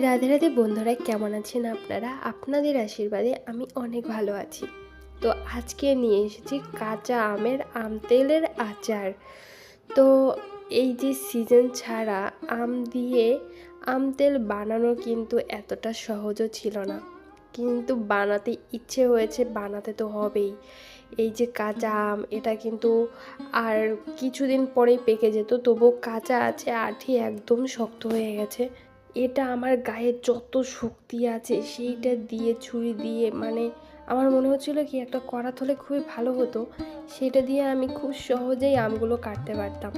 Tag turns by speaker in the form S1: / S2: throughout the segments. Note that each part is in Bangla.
S1: রাধে রাধে বন্ধুরা, কেমন আছেন আপনারা? আপনাদের আশীর্বাদে আমি অনেক ভালো আছি। তো আজকে নিয়ে এসেছি কাঁচা আমের আম তেলের আচার। তো এই যে সিজন ছাড়া আম দিয়ে আম তেল বানানো কিন্তু এতটা সহজও ছিল না। কিন্তু বানাতে ইচ্ছে হয়েছে, বানাতে তো হবেই। এই যে কাঁচা আম, এটা কিন্তু আর কিছুদিন পরেই পেকে যেত, তবুও কাঁচা আছে আঠি একদম শক্ত হয়ে গেছে। এটা আমার গায়ে যত শক্তি আছে, সেইটা দিয়ে, ছুরি দিয়ে মানে আমার মনে হচ্ছিল কি একটা করাত হলে খুবই ভালো হতো। সেটা দিয়ে আমি খুব সহজেই আমগুলো কাটতে পারতাম।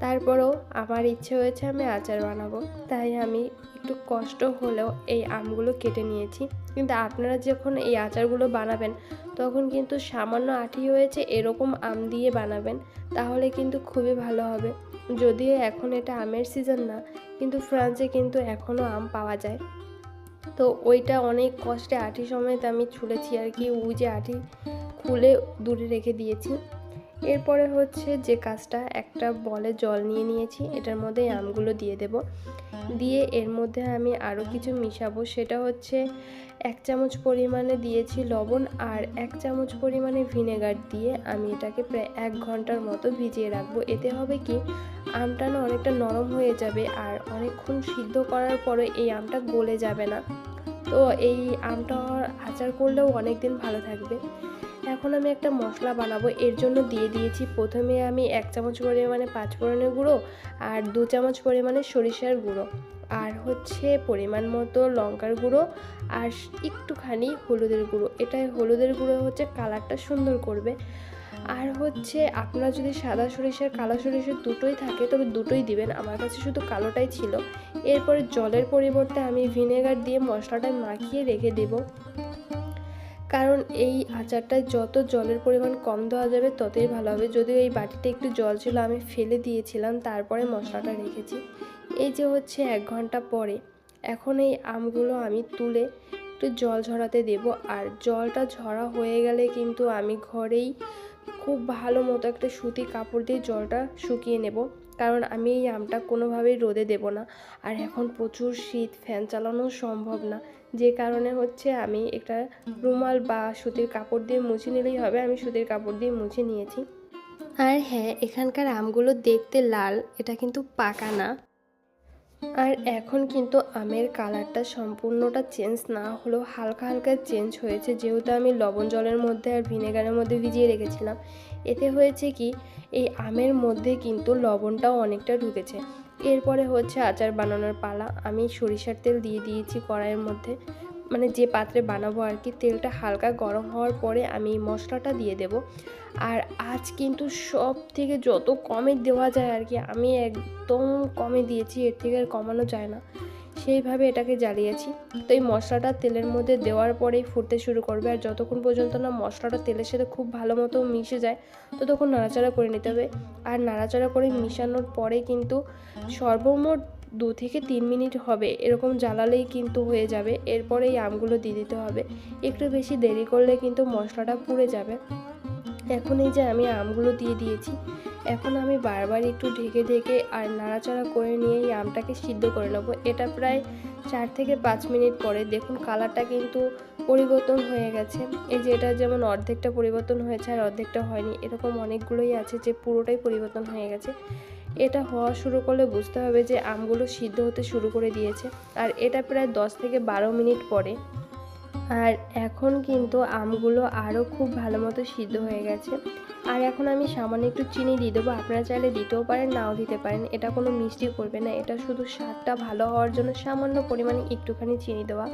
S1: তারপরেও আমার ইচ্ছে হয়েছে আমি আচার বানাবো। তাই আমি একটু কষ্ট হলেও এই আমগুলো কেটে নিয়েছি। কিন্তু আপনারা যখন এই আচারগুলো বানাবেন, তখন কিন্তু সামান্য আঠি হয়েছে, এরকম আম দিয়ে বানাবেন, তাহলে কিন্তু খুবই ভালো হবে। যদিও এখন এটা আমের সিজন না কিন্তু ফ্রান্সে কিন্তু এখনও আম পাওয়া যায়। তো ওইটা অনেক কষ্টে আঠি সমেত আমি ছুলেছি আর কি উজে আঠি খুলে দূরে রেখে দিয়েছি। এরপরে হচ্ছে যে কাজটা, একটা বলে জল নিয়ে নিয়েছি, এটার মধ্যে আমগুলো দিয়ে দেব। দিয়ে এর মধ্যে আমি আরও কিছু মিশাবো, সেটা হচ্ছে এক চামচ পরিমাণে দিয়েছি লবণ আর এক চামচ পরিমাণে ভিনেগার দিয়ে আমি এটাকে প্রায় এক ঘণ্টার মতো ভিজিয়ে রাখব। এতে হবে কি, আমটা না অনেকটা নরম হয়ে যাবে আর অনেকক্ষণ সিদ্ধ করার পরে এই আমটা গলে যাবে না। তো এই আমটা আচার করলেও অনেক দিন ভালো থাকবে। এখন আমি একটা মশলা বানাবো। এর জন্য দিয়ে দিয়েছি প্রথমে আমি এক চামচ পরিমাণে পাঁচ ফোড়নের গুঁড়ো আর দু চামচ পরিমাণে সরিষার গুঁড়ো। আর হচ্ছে পরিমাণ মতো লঙ্কার গুঁড়ো আর একটুখানি হলুদের গুঁড়ো। এটাই হলুদের গুঁড়ো হচ্ছে কালারটা সুন্দর করবে। আর হচ্ছে আপনার যদি সাদা সরিষার, কালো সরিষার দুটোই থাকে, তবে দুটোই দিবেন। আমার কাছে শুধু কালোটাই ছিল। এরপরে জলের পরিবর্তে আমি ভিনেগার দিয়ে মশলাটা মাখিয়ে রেখে দেব। কারণ এই আচারটায় যত জলের পরিমাণ কম দেওয়া যাবে, ততই ভালো হবে। যদিও এই বাটিতে একটু জল ছিল, আমি ফেলে দিয়েছিলাম, তারপরে মশলাটা রেখেছি। এই যে হচ্ছে এক ঘণ্টা পরে, এখন এই আমগুলো আমি তুলে একটু জল ঝরাতে দেব। আর জলটা ঝরা হয়ে গেলে কিন্তু আমি ঘরেই খুব ভালো মতো একটা সুতি কাপড় দিয়ে জলটা শুকিয়ে নেব। কারণ আমি এই আমটা কোনোভাবেই রোদে দেব না। আর এখন প্রচুর শীত, ফ্যান চালানো সম্ভব না। যে কারণে হচ্ছে আমি একটা রুমাল বা সুতির কাপড় দিয়ে মুছে নিলেই হবে। আমি সুতির কাপড় দিয়ে মুছে নিয়েছি। আর হ্যাঁ এখানকার আমগুলো দেখতে লাল, এটা কিন্তু পাকা না। আর এখন কিন্তু আমের কালারটা সম্পূর্ণটা চেঞ্জ না হলেও হালকা হালকা চেঞ্জ হয়েছে। যেহেতু আমি লবণ জলের মধ্যে আর ভিনেগারের মধ্যে ভিজিয়ে রেখেছিলাম, এতে হয়েছে কি, এই আমের মধ্যে কিন্তু লবণটাও অনেকটা ঢুকেছে। এরপরে হচ্ছে আচার বানানোর পালা। আমি সরিষার তেল দিয়ে দিয়েছি কড়াইয়ের মধ্যে। মানে যে পাত্রে বানাবো আর কি, তেলটা হালকা গরম হওয়ার পরে আমি মশলাটা দিয়ে দেব। আর আজ কিন্তু সব থেকে যত কমে দেওয়া যায় আর কি, আমি একদম কমে দিয়েছি, এর থেকে আর কমানো যায় না। সেইভাবে এটাকে জ্বালিয়েছি। তো এই মশলাটা তেলের মধ্যে দেওয়ার পরেই ফুটতে শুরু করবে। আর যতক্ষণ পর্যন্ত না মশলাটা তেলের সাথে খুব ভালো মতো মিশে যায়, ততক্ষণ নাড়াচাড়া করে নিতে হবে। আর নাড়াচাড়া করে মিশানোর পরে কিন্তু সর্বমোট দু থেকে তিন মিনিট হবে। এরকম জ্বালালেই কিন্তু হয়ে যাবে। এরপরে এই আমগুলো দিয়ে দিতে হবে। একটু বেশি দেরি করলে কিন্তু মশলাটা পুড়ে যাবে। এখন এই যে আমি আমগুলো দিয়ে দিয়েছি। এখন আমি বারবার একটু ঢেকে ঢেকে আর নাড়াচাড়া করে নিয়ে এই আমটাকে সিদ্ধ করে নেব। এটা প্রায় চার থেকে পাঁচ মিনিট পরে। দেখুন কালারটা কিন্তু পরিবর্তন হয়ে গেছে। এই যে এটা যেমন অর্ধেকটা পরিবর্তন হয়েছে আর অর্ধেকটা হয়নি, এরকম অনেকগুলোই আছে যে পুরোটাই পরিবর্তন হয়ে গেছে। এটা হওয়া শুরু করলে বুঝতে হবে যে আমগুলো সিদ্ধ হতে শুরু করে দিয়েছে। আর এটা প্রায় দশ থেকে বারো মিনিট পরে। আর এখন কিন্তু আমগুলো আরও খুব ভালো মতো সিদ্ধ হয়ে গেছে। আর এখন আমি সামান্য একটু চিনি দিয়ে দেবো। আপনারা চাইলে দিতেও পারেন, নাও দিতে পারেন। এটা কোনো মিষ্টি করবে না। এটা শুধু স্বাদটা ভালো হওয়ার জন্য সামান্য পরিমাণে একটুখানি চিনি দেওয়া।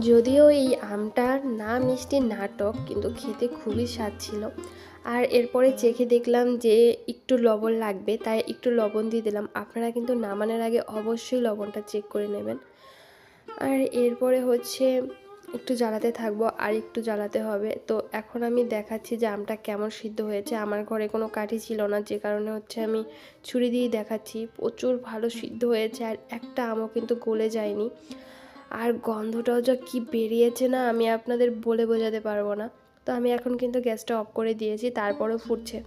S1: যদিও এই আমটা না মিষ্টি নাটক, কিন্তু খেতে খুবই স্বাদ ছিল। আর এরপরে চেখে দেখলাম যে একটু লবণ লাগবে, তাই একটু লবণ দিয়ে দিলাম। আপনারা কিন্তু নামানোর আগে অবশ্যই লবণটা চেক করে নেবেন। আর এরপরে হচ্ছে একটু জ্বালাতে থাকব, আর একটু জ্বালাতে হবে। তো এখন আমি দেখাচ্ছি যে আমটা কেমন সিদ্ধ হয়েছে। আমার ঘরে কোনো কাঠি ছিল না, যে কারণে হচ্ছে আমি ছুরি দিয়েই দেখাচ্ছি। প্রচুর ভালো সিদ্ধ হয়েছে, আর একটা আমও কিন্তু গলে যায়নি। আর গন্ধটাও যা কি বেরিয়েছে না, আমি আপনাদের বলে বোঝাতে পারব না। তো আমি এখন কিন্তু গ্যাসটা অফ করে দিয়েছি, তারপরেও ফুটছে।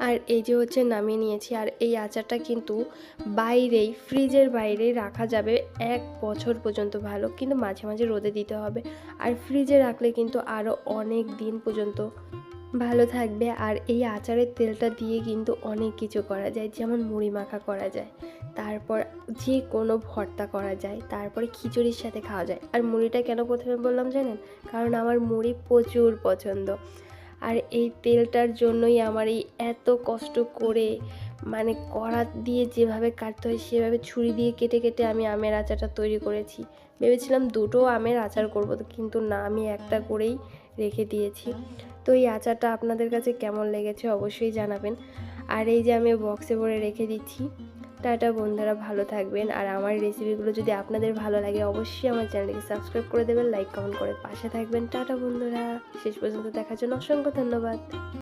S1: আর এই যে হচ্ছে নামিয়ে নিয়েছি, আর এই আচারটা কিন্তু বাইরেই, ফ্রিজের বাইরেই রাখা যাবে এক বছর পর্যন্ত ভালো, কিন্তু মাঝে মাঝে রোদে দিতে হবে। আর ফ্রিজে রাখলে কিন্তু আরও অনেক দিন পর্যন্ত ভালো থাকবে আর এই আচারের তেলটা দিয়ে কিন্তু অনেক কিছু করা যায়, যেমন মুড়ি মাখা করা যায়, তারপর যে কোনো ভর্তা করা যায়, তারপরে খিচুড়ির সাথে খাওয়া যায়। আর মুড়িটা কেন প্রথমে বললাম জানেন? কারণ আমার মুড়ি প্রচুর পছন্দ। আর এই তেলটার জন্যই আমার এই এত কষ্ট করে মানে কড়া দিয়ে যেভাবে কাটতে হয়, সেভাবে ছুরি দিয়ে কেটে কেটে আমি আমের আচারটা তৈরি করেছি। ভেবেছিলাম দুটো আমের আচার করব, কিন্তু না, আমি একটা করেই রেখে দিয়েছি। তো এই আচারটা আপনাদের কাছে কেমন লেগেছে অবশ্যই জানাবেন। আর এই যে আমি বক্সে ভরে রেখে দিচ্ছি। টাটা বন্ধুরা, ভালো থাকবেন। আর আমার রেসিপিগুলো যদি আপনাদের ভালো লাগে, অবশ্যই আমার চ্যানেলকে সাবস্ক্রাইব করে দেবেন লাইক কমেন্ট করে পাশে থাকবেন। টাটা বন্ধুরা, শেষ পর্যন্ত দেখার জন্য অসংখ্য ধন্যবাদ।